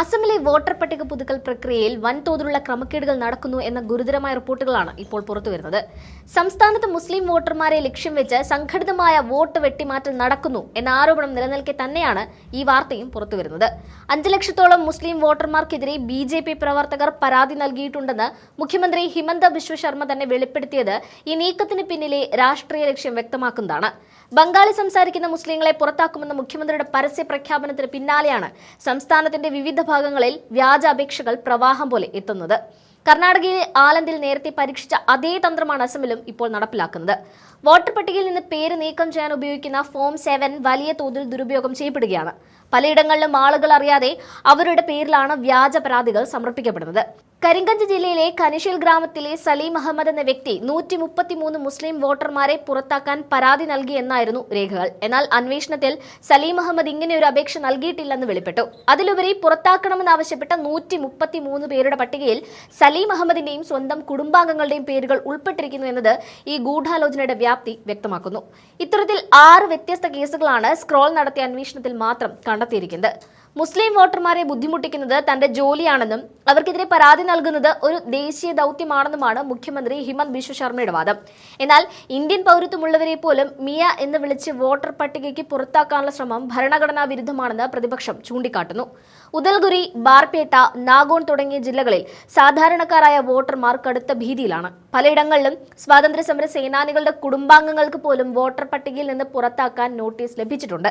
അസമിലെ വോട്ടർ പട്ടിക പുതുക്കൽ പ്രക്രിയയിൽ വൻതോതിലുള്ള ക്രമക്കേടുകൾ നടക്കുന്നു എന്ന ഗുരുതരമായ റിപ്പോർട്ടുകളാണ് ഇപ്പോൾ പുറത്തുവരുന്നത്. സംസ്ഥാനത്ത് മുസ്ലിം വോട്ടർമാരെ ലക്ഷ്യം വെച്ച് സംഘടിതമായ വോട്ട് വെട്ടിമാറ്റൽ നടക്കുന്നു എന്ന ആരോപണം നിലനിൽക്കെ തന്നെയാണ് ഈ വാർത്തയും പുറത്തുവരുന്നത്. അഞ്ച് ലക്ഷത്തോളം മുസ്ലിം വോട്ടർമാർക്കെതിരെ ബി ജെ പി പ്രവർത്തകർ പരാതി നൽകിയിട്ടുണ്ടെന്ന് മുഖ്യമന്ത്രി ഹിമന്ത ബിശ്വ ശർമ്മ തന്നെ വെളിപ്പെടുത്തിയത് ഈ നീക്കത്തിന് പിന്നിലെ രാഷ്ട്രീയ ലക്ഷ്യം വ്യക്തമാക്കുന്നതാണ്. ബംഗാളി സംസാരിക്കുന്ന മുസ്ലിങ്ങളെ പുറത്താക്കുമെന്ന മുഖ്യമന്ത്രിയുടെ പരസ്യ പ്രഖ്യാപനത്തിന് പിന്നാലെയാണ് സംസ്ഥാനത്തിന്റെ വിവിധ ഭാഗങ്ങളിൽ വ്യാജ അപേക്ഷകൾ പ്രവാഹം പോലെ എത്തുന്നത്. കർണാടകയിലെ ആലന്ദിൽ നേരത്തെ പരീക്ഷിച്ച അതേ തന്ത്രമാണ് അസമിലും ഇപ്പോൾ നടപ്പിലാക്കുന്നത്. വോട്ടർ പട്ടികയിൽ നിന്ന് പേര് നീക്കം ചെയ്യാൻ ഉപയോഗിക്കുന്ന ഫോം സെവൻ വലിയ തോതിൽ ദുരുപയോഗം ചെയ്യപ്പെടുകയാണ്. പലയിടങ്ങളിലും ആളുകൾ അറിയാതെ അവരുടെ പേരിലാണ് വ്യാജ പരാതികൾ സമർപ്പിക്കപ്പെടുന്നത്. കരിങ്കഞ്ച് ജില്ലയിലെ കനിഷിൽ ഗ്രാമത്തിലെ സലീം അഹമ്മദ് എന്ന വ്യക്തി നൂറ്റി മുപ്പത്തിമൂന്ന് മുസ്ലിം വോട്ടർമാരെ പുറത്താക്കാൻ പരാതി നൽകിയെന്നായിരുന്നു രേഖകൾ. എന്നാൽ അന്വേഷണത്തിൽ സലീം അഹമ്മദ് ഇങ്ങനെ ഒരു അപേക്ഷ നൽകിയിട്ടില്ലെന്ന് വെളിപ്പെട്ടു. അതിലുപരി പുറത്താക്കണമെന്നാവശ്യപ്പെട്ട നൂറ്റി മുപ്പത്തിമൂന്ന് പേരുടെ പട്ടികയിൽ സലീം അഹമ്മദിന്റെയും സ്വന്തം കുടുംബാംഗങ്ങളുടെയും പേരുകൾ ഉൾപ്പെട്ടിരിക്കുന്നു എന്നത് ഈ ഗൂഢാലോചനയുടെ വ്യാപ്തി വ്യക്തമാക്കുന്നു. ഇത്തരത്തിൽ ആറ് വ്യത്യസ്ത കേസുകളാണ് സ്ക്രോൾ നടത്തിയ അന്വേഷണത്തിൽ മാത്രം കണ്ടെത്തിയിരിക്കുന്നത്. മുസ്ലിം വോട്ടർമാരെ ബുദ്ധിമുട്ടിക്കുന്നത് തന്റെ ജോലിയാണെന്നും അവർക്കെതിരെ പരാതി നൽകുന്നത് ഒരു ദേശീയ ദൗത്യമാണെന്നുമാണ് മുഖ്യമന്ത്രി ഹിമന്ത് ബിശ്വ ശർമ്മയുടെ വാദം. എന്നാൽ ഇന്ത്യൻ പൗരത്വമുള്ളവരെ പോലും മിയ എന്ന് വിളിച്ച് വോട്ടർ പട്ടികയ്ക്ക് പുറത്താക്കാനുള്ള ശ്രമം ഭരണഘടനാ വിരുദ്ധമാണെന്ന് പ്രതിപക്ഷം ചൂണ്ടിക്കാട്ടുന്നു. ഉദൽഗുരി ബാർപേട്ട നാഗോൺ തുടങ്ങിയ ജില്ലകളിൽ സാധാരണക്കാരായ വോട്ടർമാർ കടുത്ത ഭീതിയിലാണ്. പലയിടങ്ങളിലും സ്വാതന്ത്ര്യ സമര സേനാനികളുടെ കുടുംബാംഗങ്ങൾക്ക് പോലും വോട്ടർ പട്ടികയിൽ നിന്ന് പുറത്താക്കാൻ നോട്ടീസ് ലഭിച്ചിട്ടുണ്ട്.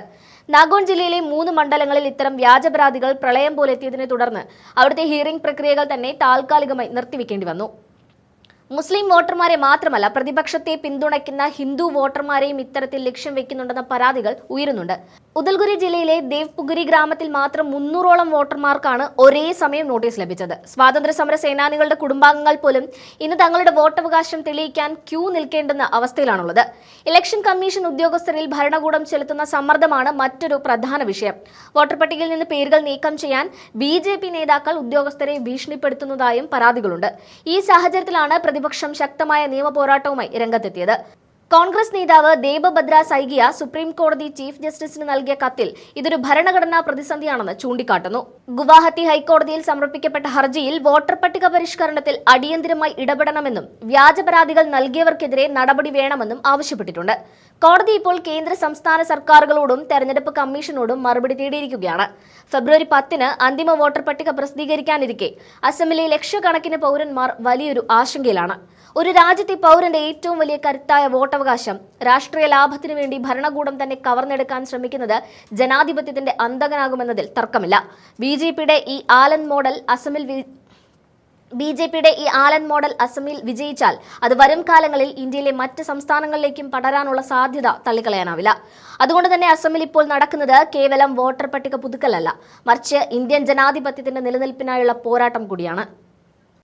നാഗോൺ ജില്ലയിലെ മൂന്ന് മണ്ഡലങ്ങളിൽ ഇത്തരം വ്യാജപരാധികൾ പ്രളയം പോലെത്തിയതിനെ തുടർന്ന് അവിടുത്തെ ഹിയറിംഗ് പ്രക്രിയകൾ തന്നെ താൽക്കാലികമായി നിർത്തിവെക്കേണ്ടി വന്നു. മുസ്ലിം വോട്ടർമാരെ മാത്രമല്ല പ്രതിപക്ഷത്തെ പിന്തുണയ്ക്കുന്ന ഹിന്ദു വോട്ടർമാരെയും ഇത്തരത്തിൽ ലക്ഷ്യം വെക്കുന്നുണ്ടെന്ന പരാതികൾ ഉയരുന്നുണ്ട്. ഉദൽഗുരി ജില്ലയിലെ ദേവ്പുഗുരി ഗ്രാമത്തിൽ മാത്രം മുന്നൂറോളം വോട്ടർമാർക്കാണ് ഒരേ സമയം നോട്ടീസ് ലഭിച്ചത്. സ്വാതന്ത്ര്യ സമര സേനാനികളുടെ കുടുംബാംഗങ്ങൾ പോലും ഇന്ന് തങ്ങളുടെ വോട്ടവകാശം തെളിയിക്കാൻ ക്യൂ നിൽക്കേണ്ടെന്ന അവസ്ഥയിലാണുള്ളത്. ഇലക്ഷൻ കമ്മീഷൻ ഉദ്യോഗസ്ഥരിൽ ഭരണകൂടം ചെലുത്തുന്ന സമ്മർദ്ദമാണ് മറ്റൊരു പ്രധാന വിഷയം. വോട്ടർ പട്ടികയിൽ നിന്ന് പേരുകൾ നീക്കം ചെയ്യാൻ ബി നേതാക്കൾ ഉദ്യോഗസ്ഥരെ ഭീഷണിപ്പെടുത്തുന്നതായും പരാതികളുണ്ട്. ഈ സാഹചര്യത്തിലാണ് പ്രതിപക്ഷം ശക്തമായ നിയമപോരാട്ടവുമായി രംഗത്തെത്തിയത്. കോൺഗ്രസ് നേതാവ് ദേബഭദ്ര സൈകിയ സുപ്രീം കോടതി ചീഫ് ജസ്റ്റിസിന് നൽകിയ കത്തിൽ ഇതൊരു ഭരണഘടനാ പ്രതിസന്ധിയാണെന്ന് ചൂണ്ടിക്കാട്ടുന്നു. ഗുവാഹത്തി ഹൈക്കോടതിയിൽ സമർപ്പിക്കപ്പെട്ട ഹർജിയിൽ വോട്ടർ പട്ടിക പരിഷ്കരണത്തിൽ അടിയന്തിരമായി ഇടപെടണമെന്നും വ്യാജ പരാതികൾ നൽകിയവർക്കെതിരെ നടപടി വേണമെന്നും ആവശ്യപ്പെട്ടിട്ടുണ്ട്. കോടതി ഇപ്പോൾ കേന്ദ്ര സംസ്ഥാന സർക്കാരുകളോടും തെരഞ്ഞെടുപ്പ് കമ്മീഷനോടും മറുപടി തേടിയിരിക്കുകയാണ്. ഫെബ്രുവരി പത്തിന് അന്തിമ വോട്ടർ പട്ടിക പ്രസിദ്ധീകരിക്കാനിരിക്കെ അസമിലെ ലക്ഷക്കണക്കിന് പൗരന്മാർ വലിയൊരു ആശങ്കയിലാണ്. ഒരു രാജ്യത്തെ പൗരന്റെ ഏറ്റവും വലിയ കരുത്തായ വോട്ടവകാശം രാഷ്ട്രീയ ലാഭത്തിനു വേണ്ടി ഭരണകൂടം തന്നെ കവർന്നെടുക്കാൻ ശ്രമിക്കുന്നത് ജനാധിപത്യത്തിന്റെ അന്തകനാകുമെന്നതിൽ തർക്കമില്ല. ബി ജെ പിയുടെ ഈ ആലൻ മോഡൽ അസമിൽ ബി ജെ പിയുടെ ഈ ആലൻ മോഡൽ അസമിൽ വിജയിച്ചാൽ അത് വരും കാലങ്ങളിൽ ഇന്ത്യയിലെ മറ്റ് സംസ്ഥാനങ്ങളിലേക്കും പടരാനുള്ള സാധ്യത തള്ളിക്കളയാനാവില്ല. അതുകൊണ്ട് തന്നെ അസമിൽ ഇപ്പോൾ നടക്കുന്നത് കേവലം വോട്ടർ പട്ടിക പുതുക്കലല്ല. മറിച്ച് ഇന്ത്യൻ ജനാധിപത്യത്തിന്റെ നിലനിൽപ്പിനായുള്ള പോരാട്ടം കൂടിയാണ്.